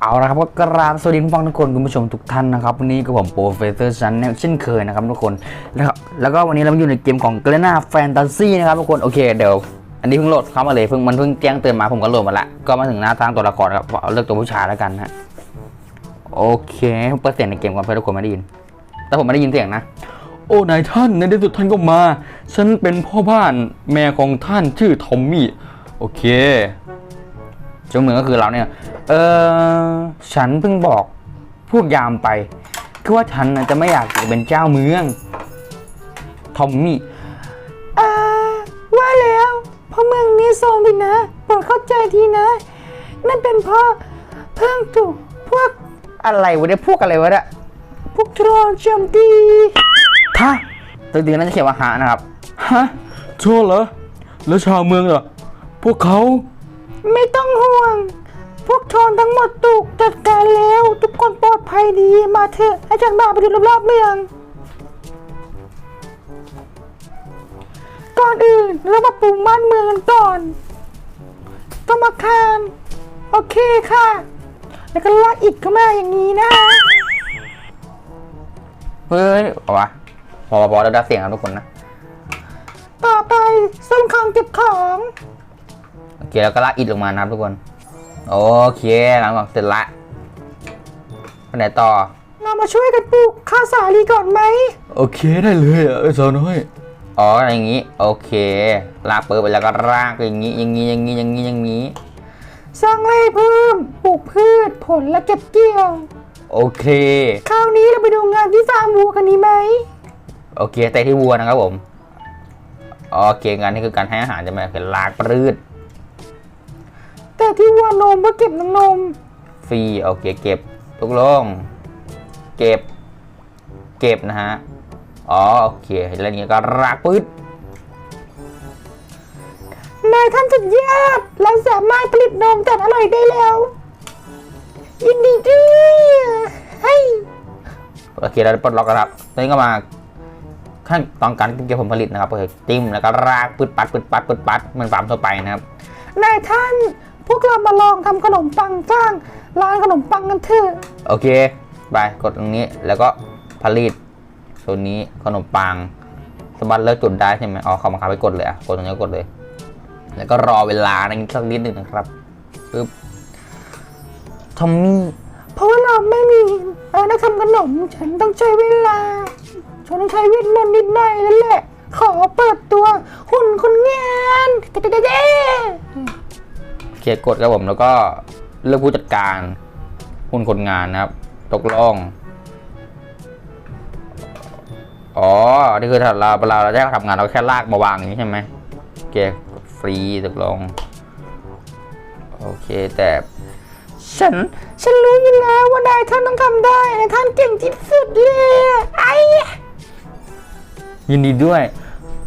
เอาละครับก็กราบสวัสดีฟังทุกคนคุณผู้ชมทุกท่านนะครับวันนี้ก็ผมโปรเฟสเซอร์ชันเช่นเคยนะครับทุกคนนะครับแล้วก็วันนี้เราอยู่ในเกมของเกรนาแฟนตาซีนะครับทุกคนโอเคเดี๋ยวอันนี้เพิ่งโหลดเข้ามาเลยเพิ่งมันเพิ่งแจ้งเตือนมาผมก็โหลดมาละก็มาถึงหน้าทางตัวละครครับเอาเลือกตัวผู้ชายแล้วกันฮะโอเคเปิดเสียงในเกมก่อนเพื่อทุกคนไม่ได้ยิน แต่ผมไม่ได้ยินเสียงนะ โอ้นายท่านในที่สุดท่านก็มา ฉันเป็นพ่อบ้านแม่ของท่านชื่อทอมมี่โอเค เจ้าเมืองก็คือเราเนี่ย เออฉันเพิ่งบอกพวกยามไปคือว่าฉันน่ะจะไม่อยากจะเป็นเจ้าเมือง ทอมมี่อ่าว่าแล้วเพราะเมืองนี้ทรงไปนะโปรดเข้าใจทีนะ นั่นเป็นเพราะเพิ่งถูกพวกอะไรวะเนี่ยพวกอะไรวะเนี่ยพวกทรอนโจมตีท่าตัวจริงๆน่าจะเขียนว่าหานะครับ ฮะโชว์เหรอ แล้วชาวเมืองเหรอ พวกเขา ไม่ต้อง ห่วง พวกทรอนทั้งหมดถูกจัดการแล้ว ทุกคนปลอดภัยดีมาเถอะให้ฉันพาไปดูรอบๆเมือง ก่อนอื่นเรามาปรุงบ้านเมืองกันก่อน ต้องมาคานโอเคค่ะ แล้วก็ลากอิฐเข้ามาอย่างนี้นะเฮ้ยเอาวะพอพอแล้วได้เสียงครับทุกคนนะ ต่อไปส้มของเก็บของ โอเคแล้วก็ลากอิฐลงมานะครับทุกคน โอเคหลังจากเสร็จละไปไหนต่อ เรามาช่วยกันปลูกข้าวสาลีก่อนไหม โอเคได้เลยอะไอ้สาวน้อย อ๋ออย่างนี้ โอเค ลากเปิดไปแล้วก็รากไปอย่างนี้อย่างนี้อย่างนี้อย่างนี้อย่างนี้ สร้างไร่เพิ่มปลูกพืชผลและเก็บเกี่ยว โอเค คราวนี้เราไปดูงานที่ฟาร์มวัวกันดีไหม โอเคแต่ที่วัวนะครับผม โอเคงานนี้คือการให้อาหารจะไหมเป็นลากปรืด แต่ที่วัวนมเพื่อเก็บน้ำนม ฟรีโอเคเก็บทุกลง เก็บ เก็บนะฮะ อ๋อโอเคแล้วนี้ก็รากปืดนายท่านสุดยอดเราสามารถผลิตนมจากอร่อยได้แล้ว ยินดีด้วยให้โอเคเราได้ปลดล็อกแล้วครับตอนนี้ก็มาขั้นตอนการเก็บผลผลิตนะครับก็คือจิ้มแล้วก็รากปืดปัดปืดปัดปืดปัดเหมือนฟาร์มทั่วไปนะครับนายท่าน พวกเรามาลองทำขนมปังสร้างร้านขนมปังกันเถอะโอเค ไปกดตรงนี้แล้วก็ผลิตตัวนี้ขนมปังสามารถเลิกจุดได้ใช่ไหมอ๋อเขามาคับไปกดเลยอะกดตรงนี้ก็กดเลย แล้วก็รอเวลาในสักนิดหนึ่งนะครับปึ๊บทอมมี่เพราะว่าเราไม่มีเออนักทำขนม ฉันต้องใช้เวลา ฉันต้องใช้เวทมนต์นิดหน่อยนั่นแหละ ขอเปิดตัวหุ่นคนงานเด้ เด้เด้เขียนกดครับผมแล้วก็เลือกผู้จัดการหุ้นคนงานนะครับ ตกลงอ๋อ นี่คือถ้าเราเวลาเราจะทำงานเราแค่ลากมาวางอย่างนี้ใช่ไหมโอเคฟรีตกลง โอเคแต่ ฉัน ฉันรู้อยู่แล้วว่านายท่านต้องทำได้นายท่านเก่งที่สุดเลยไอ้ยินดีด้วย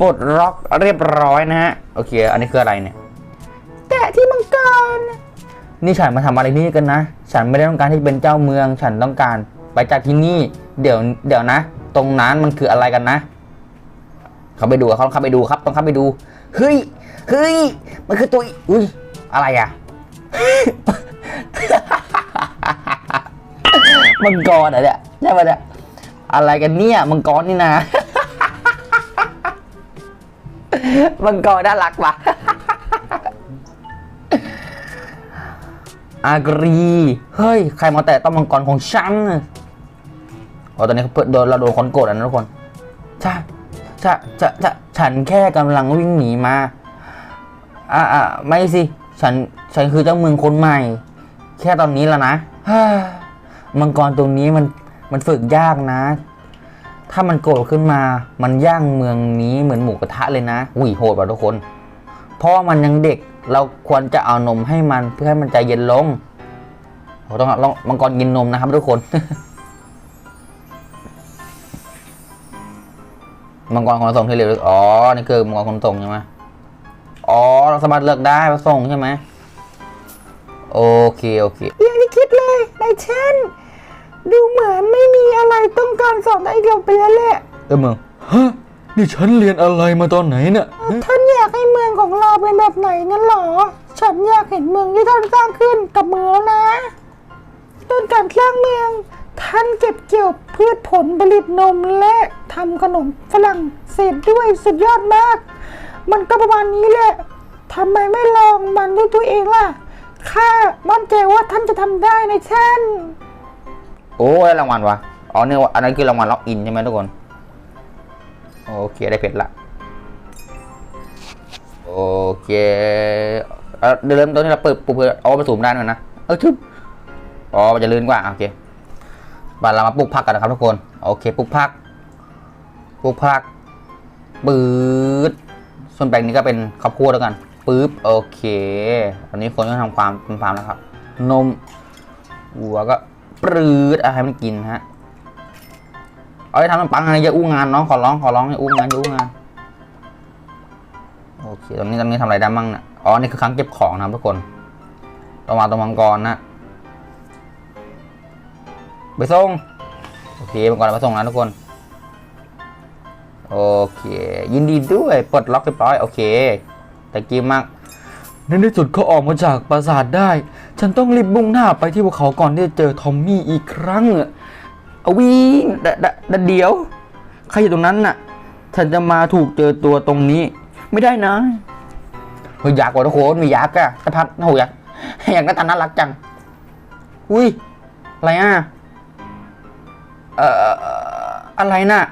ปลดล็อกเรียบร้อยนะฮะ โอเค อันนี้คืออะไรเนี่ย นี่ฉันมาทำอะไรที่นี่กันนะ ฉันไม่ได้ต้องการที่เป็นเจ้าเมือง ฉันต้องการไปจากที่นี่ เดี๋ยว เดี๋ยวนะ ตรงนั้นมันคืออะไรกันนะ เขาไปดูเขาต้องเข้าไปดูครับ ต้องเข้าไปดู เฮ้ย เฮ้ย มันคือตัว อุ้ย อะไรอะ มังกรเหรอเนี่ย ใช่ปะเนี่ย อะไรกันเนี่ย มังกรนี่นะ มังกรน่ารักปะ อากรี เฮ้ย ใครมาแตะต้องมังกรของฉันโอ้ตอนนี้เขาเปิดโดนเราโดนคนโกรธแล้วนะทุกคนใช่จะจะจะฉันแค่กำลังวิ่งหนีมา อ่าอ่าไม่สิ ฉัน ฉันคือเจ้าเมืองคนใหม่ แค่ตอนนี้แล้วนะมังกรตรงนี้มัน มันฝึกยากนะ ถ้ามันโกรธขึ้นมา มันย่างเมืองนี้เหมือนหมูกระทะเลยนะอุ้ยโหดว่ะทุกคน เพราะมันยังเด็ก เราควรจะเอานมให้มันเพื่อให้มันใจเย็นลงโอ้ต้องลองมังกรกินนมนะครับทุกคน มังกรขนส่งที่เร็วที่อ๋อ นี่คือมังกรขนส่งใช่ไหมอ๋อ เราสามารถเลือกได้ว่าส่งใช่ไหมโอเค โอเคอย่างที่คิดเลยนายท่านดูเหมือนไม่มีอะไรต้องการสอนไอ้เราไปแล้วแหละ เออเมืองฮะ นี่ฉันเรียนอะไรมาตอนไหนเนี่ยฮะท่านอยากให้เมืองของเราเป็นแบบไหนงั้นเหรอ ฉันอยากเห็นเมืองที่ท่านสร้างขึ้นกับมือแล้วนะสร้างเมือง ท่านเก็บเกี่ยวพืชผลผลิตนมและทำขนมฝรั่งเศสด้วยสุดยอดมาก มันก็ประมาณนี้แหละทำไมไม่ลองมันด้วยตัวเองล่ะข้ามั่นใจว่าท่านจะทำได้ในท่านโอ้ได้รางวัลวะอ๋อเนี่ยอันนั้นคือรางวัลล็อกอินใช่ไหมทุกคน โอเคได้เพชรละ โอเคเดี๋ยวเริ่มต้นที่เราเปิดปุ๊บเพื่อเอาไปสูมด้านก่อนนะ เออทึบอ๋อมันจะลื่นกว่า โอเคบาเรามาปลูกผักกันนะครับทุกคน โอเคปลูกผัก ปลูกผัก ปื๊ด ส่วนแปลงนี้ก็เป็นข้าวโพดแล้วกันปึ๊บ โอเคตอนนี้คนก็ทำความเป็นฟาร์มแล้วครับ นมวัวก็ปรืดอะไรให้มันกินฮะ เอาไปทำมันปังอะไรอย่าอู้งานน้องขอร้องขอร้องอย่าอู้งานอย่าอู้งานโอเคตรงนี้ตรงนี้ทำอะไรได้มั่งเนี่ยอ๋อนี่คือครั้งเก็บของนะทุกคนต่อมาตัวมังกรนะไปส่งโอเคมังกรเอาไปส่งนะทุกคนโอเค ยินดีด้วยปลดล็อกเรียบร้อยโอเคแต่กี้มากในที่สุดเขาออกมาจากปราสาทได้ ฉันต้องรีบมุ่งหน้าไปที่ภูเขาก่อนที่จะเจอทอมมี่อีกครั้งอะ เอาวิ่งเดเดเดเดี๋ยว ใครอยู่ตรงนั้นน่ะ ฉันจะมาถูกเจอตัวตรงนี้ ไม่ได้นะเฮ้ยยักษ์ว่ะทุกคนมียักษ์อะตะพัดโอ้โหยักษ์อยางหน้าตาน่ารักจัง อุ้ย อะไรอะ เอ่อ อะไรน่ะ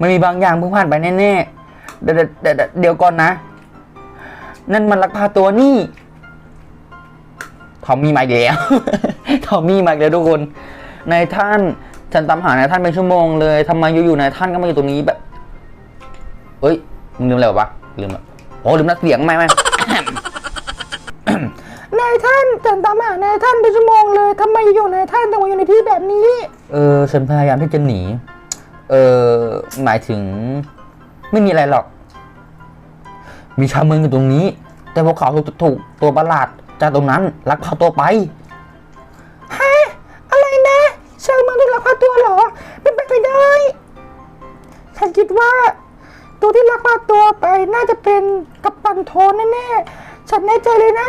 มันมีบางอย่างเพิ่งผ่านไปแน่ๆ เดี๋ยวเดี๋ยวเดี๋ยวเดียวก่อนนะ นั่นมันลักพาตัวนี่ทอมมี่มาแล้วทอมมี่มาแล้วทุกคน นายท่าน ฉันตามหานายท่านเป็นชั่วโมงเลยทำไมอยู่ๆนายท่านก็มาอยู่ตรงนี้แบบเฮ้ยมึงลืมอะไรวะลืมอะโอ้ลืมนัดเสียงไม่ไม่นายท่านจันตามหานายท่านเป็นชั่วโมงเลยทำไมอยู่นายท่านต้องมาอยู่ในที่แบบนี้ เออฉันพยายามที่จะหนี เออหมายถึง ไม่มีอะไรหรอก มีชาวเมืองอยู่ตรงนี้ แต่พวกเขาถูกถูกตัวประหลาดจากตรงนั้นลักพาตัวไป ว่า ตัวที่ลักพาตัวไปน่าจะเป็นกัปตันโทนแน่ๆ ฉันแน่ใจเลยนะ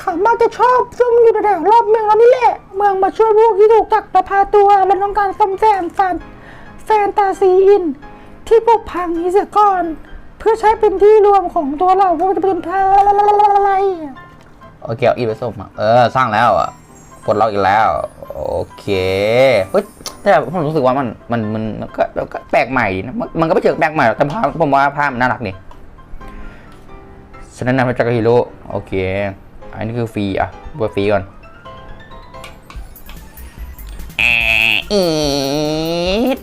เขามักจะชอบซุ่มอยู่แถวๆรอบเมืองเรานี่แหละ เมืองมาช่วยพวกที่ถูกจักลักพาตัวและต้องการซ่อมแซมฟันแฟนตาซีอิน ที่พวกพังนี้เสียก่อน เพื่อใช้เป็นที่รวมของตัวเราพวกจะเป็นพลอะไรโอเคเอาอีไปส่งมาเออ สร้างแล้วอะกดล็อกอีกแล้ว โอเคเฮ้ย แต่ผมรู้สึกว่ามันมันมันมันก็ก็แปลกใหม่ดีนะมันก็ไม่เชิงแปลกใหม่แต่ภาพผมว่าภาพมันน่ารักนี่ฉันแนะนำให้จักรฮิโร่โอเค อันนี้คือฟรีอะเปิดฟรีก่อนแอะอีด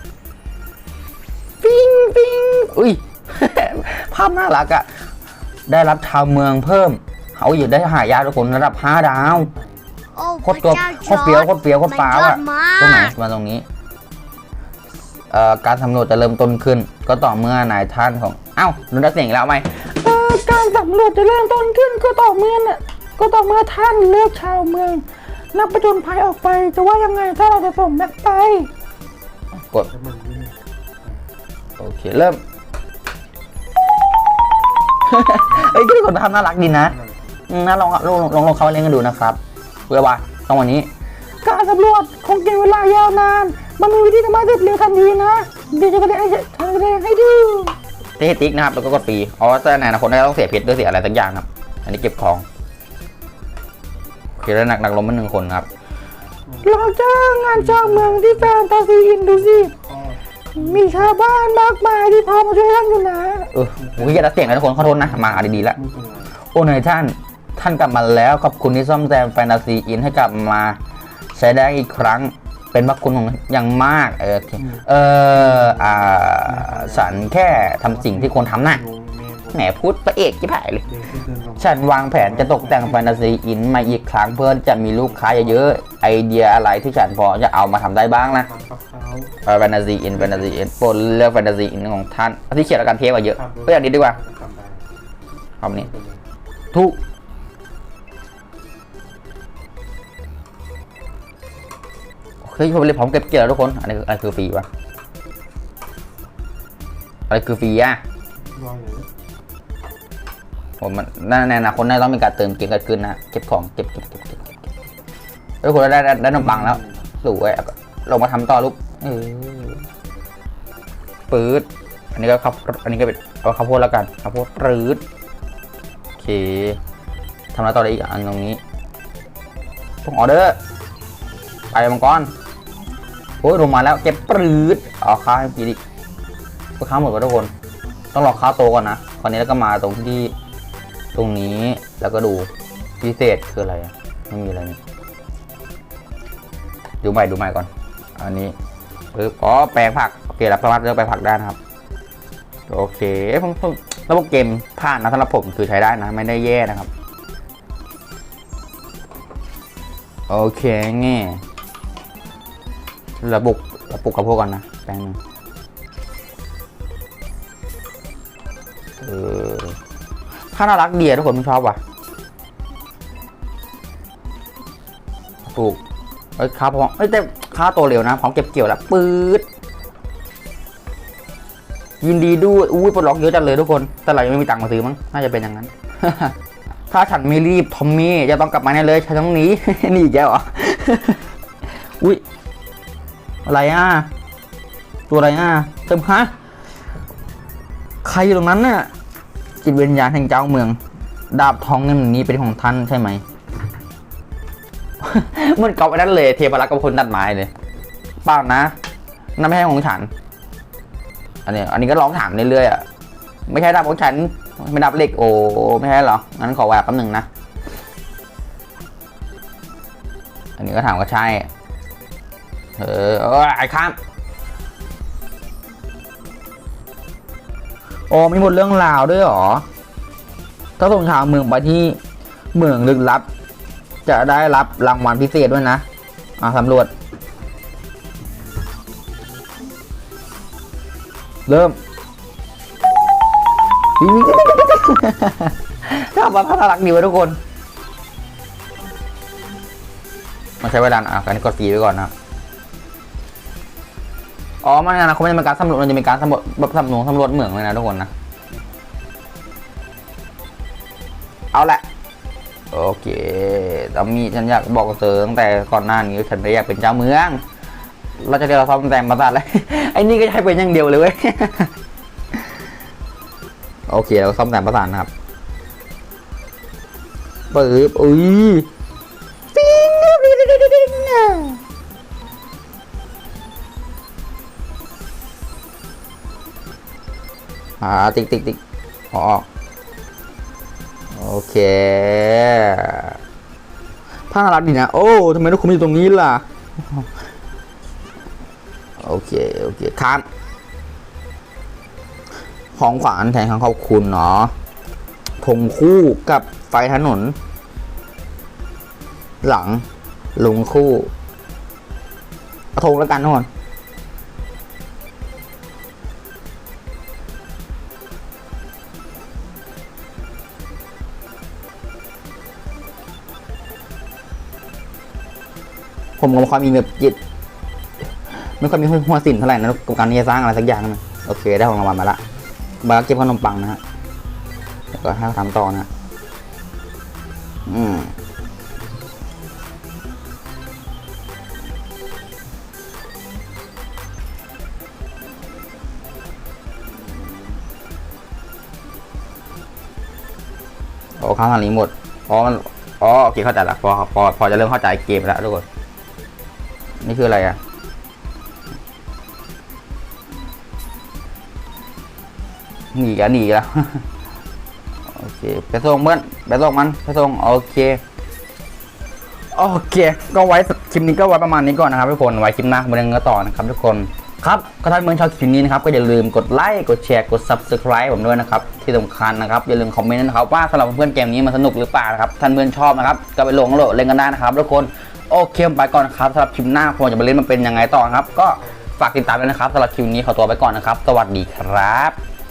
ฟิงฟิงอุ้ย ภาพน่ารักอะได้รับชาวเมืองเพิ่ม เขาอยู่ได้หายาทุกคนระดับ 5 ดาว โอ้โคตรตัวโคตรเฟี้ยวโคตรเฟี้ยวโคตรฟ้าวอะตรงไหนมาตรงนี้เอ่อการสำรวจจะเริ่มต้นขึ้น ก็ต่อเมื่อนายท่านของเอ้านุนักเสียงอีกแล้วไหมเอ่อการสำรวจจะเริ่มต้นขึ้น ก็ต่อเมื่อน่ะก็ต่อเมื่อท่านเลือกชาวเมือง นักประจนภัยออกไปจะว่ายังไงถ้าเราจะส่งแบ็คไปกดโอเคเริ่มเฮ้ยก็คนทำน่ารักดีนะอืมน่าลองลองลองลองเข้ามาเล่นกันดูนะครับ เพื่อว่าต้องวันนี้ การสำรวจคงกินเวลายาวนาน มันมีวิธีทำให้เสร็จเร็วทันทีนะ เดี๋ยวจะแสดงให้ทำแสดงให้ดูเทติ๊กนะครับแล้วก็กดฟรีอ๋อแต่ในอนาคตน่าจะต้องเสียเพชรด้วยเสียอะไรสักอย่างครับ อันนี้เก็บของโอเคแล้วหนักหนักลมมันหนึ่งคนครับลองจ้างงานจ้างเมืองที่แฟนตาซีอินดูสิมีชาวบ้านมากมายที่พร้อมมาช่วยท่านอยู่นะ เออผมก็จะเสียงนะทุกคนขอโทษนะ มาดีๆแล้ว โอ้นายท่าน ท่านกลับมาแล้วขอบคุณที่ซ่อมแซมแฟนตาซีอินให้กลับมาใช้ได้อีกครั้งเป็นพระคุณของอย่างมาก เออโอเคเอออ่าฉันแค่ทำสิ่งที่ควรทำนะแหมพูดพระเอกที่ผ่ายเลย ฉันวางแผนจะตกแต่งแฟนตาซีอินมาอีกครั้งเพื่อจะมีลูกค้าเยอะๆไอเดียอะไรที่ฉันพอจะเอามาทำได้บ้างนะแฟนตาซีอินแฟนตาซีอินโปรดเลือกแฟนตาซีอินของท่านเอาที่เขียนแล้วกันเทปมาเยอะก็อย่างนี้ดีกว่าคำนี้ถูก เฮ้ยผมเลยผมเก็บเกี่ยวแล้วทุกคนอันนี้คืออะไรคือฟรีวะอะไรคือฟรีอะผมมันนั่นในอนาคตน่าจะต้องมีการเติมเกมเกิดขึ้นนะเก็บของเก็บเก็บเก็บเก็บเก็บเฮ้ยทุกคนได้ได้ได้ขนมปังแล้วสวยอะลงมาทำต่อลูกเออปื๊ดอันนี้ก็ข้าวอันนี้ก็เป็นเอาข้าวโพดแล้วกันข้าวโพดปื๊ดโอเคทำแล้วต่อได้อีกอันตรงนี้ส่งออเดอร์ไปมังกร อ้ยลงมาแล้วเก็บปื๊ดเอาข้าวให้กินอีกก็ข้าหมดก็ทุกคน ต้องรอข้าโตก่อนนะคราวนี้แล้วก็มาตรงที่ตรงนี้แล้วก็ดูพิเศษคืออะไรไม่มีอะไรนี่ดูใหม่ดูใหม่ก่อน อันนี้ปึ๊บอ๋อแปลงผักโอเคเราสามารถเลือกไปผักได้นะครับโอเคเอ้ยผมผมระบบเกมผ่านนะสำหรับผมคือใช้ได้นะ ไม่ได้แย่นะครับ โอเคงี้ เระบุกเระปุกกระโพกก่อนนะแป๊บนึงเออถ้าน่ารักเดีอะทุกคนมชอบว่ะปลูกเอ้ยข้าวพองเอ้ยแต่ข้าวโตเร็วนะพร้อมเก็บเกี่ยวแล้วปื๊ดยินดีด้วยอุ้ยปลดล็อกเยอะจังเลยทุกคน แต่เรายังไม่มีตังค์มาซื้อมั้งน่าจะเป็นอย่างนั้น ถ้าฉันไม่รีบทอมมี่จะต้องกลับมาแน่เลยฉันต้องหนีหนีอีกแล้วเหรออุ้ย อะไรอะ ตัวอะไรอะเติมฮะใครอยู่ตรงนั้นน่ะจิตวิญญาณแห่งเจ้าเมือง ดาบทองเงินนี้เป็นของท่านใช่ไหมมันเกาะไปนั่นเลย เทพรักกับคนตัดไม้เลยเปล่านะนั่นไม่ใช่ของฉัน อันนี้ อันนี้ก็ลองถามเรื่อยๆอะไม่ใช่ดาบของฉันไม่ดับเหล็กโอ้ไม่ใช่เหรองั้นขอแหวกแป๊บหนึ่งนะ อันนี้ก็ถามก็ใช่ เออเออไอ้ข้ามโอ้มีหมดเรื่องราวด้วยหรอ ถ้าส่งชาวเมืองไปที่เมืองลึกลับ จะได้รับรางวัลพิเศษด้วยนะ อ่าสำรวจ เริ่มถ้ามาพัฒนารักดีว้ทุกคนมันใช้เวลาอะการกดฟีไว้ก่อนนะ อ๋อไมันนะเขาไม่ได้เป็นการสำรวจมันจะเป็นการสำรวจแบบสำรวจสำรวจเหมืองเลยนะทุกคนนะ เอาละโอเคตอมมี่ฉันอยากบอกเธอตั้งแต่ก่อนหน้านี้ฉันไม่อยากเป็นเจ้าเมือง เราจะเรียกเราซ่อมแซมประสาทเลยไอ้นี่ก็ใช้เป็นอย่างเดียวเลยเว้ย โอเคเราซ่อมแซมประสานนะครับปึ๊บอุ้ยฟิงดิดิดิดิดิดิ อ่าติ๊กติ๊กติ๊กอ๋อโอเคผ้าน่ารักดีนะ โอ้ทำไมทุกคนอยู่ตรงนี้ล่ะ โอเค โอเคครับ ของขวัญแทนคำขอบคุณเนาะธงคู่กับไฟถนน หลังลุงคู่เอาธงแล้วกันทุกคน ผมก็ไม่ค่อยมีแบบจิตไม่ค่อยมีหัวสินเท่าไหร่นะกับการที่จะสร้างอะไรสักอย่างนะโอเคได้ของรางวัลมาละบาร์เก็บขนมปังนะฮะแล้วก็ให้าทำต่อนะอืมโอ้ข้างทางนี้หมดอ๋อมันอ๋อโอเคเข้าใจละพอพอพอจะเริ่มเข้าใจเกมแล้วทุกคน นี่คืออะไรอะหนีกันหนีแล้วโอเคไปส่งเพื่อนไปส่งมันไปส่งโอเคโอเค ก็ไว้คลิปนี้ก็ไว้ประมาณนี้ก่อนนะครับทุกคนไว้คลิปหน้ามาเรื่องกันต่อนะครับทุกคนครับก็ถ้านเมื่อนชอบคลิปนี้นะครับก็อย่าลืมกดไลค์กดแชร์กด subscribe ผมด้วยนะครับที่สำคัญนะครับอย่าลืมคอมเมนต์นะครับว่าสำหรับเพื่อนเกมนี้มันสนุกหรือเปล่านะครับท่านเพื่อนชอบนะครับก็ไปลงโหลดเล่นกันได้นะครับทุกคน โอเคไปก่อนครับสำหรับคลิปหน้าผมจะไปเล่นมันเป็นยังไงต่อครับ ก็ฝากติดตามด้วยนะครับสำหรับคลิปนี้ขอตัวไปก่อนนะครับ สวัสดีครับ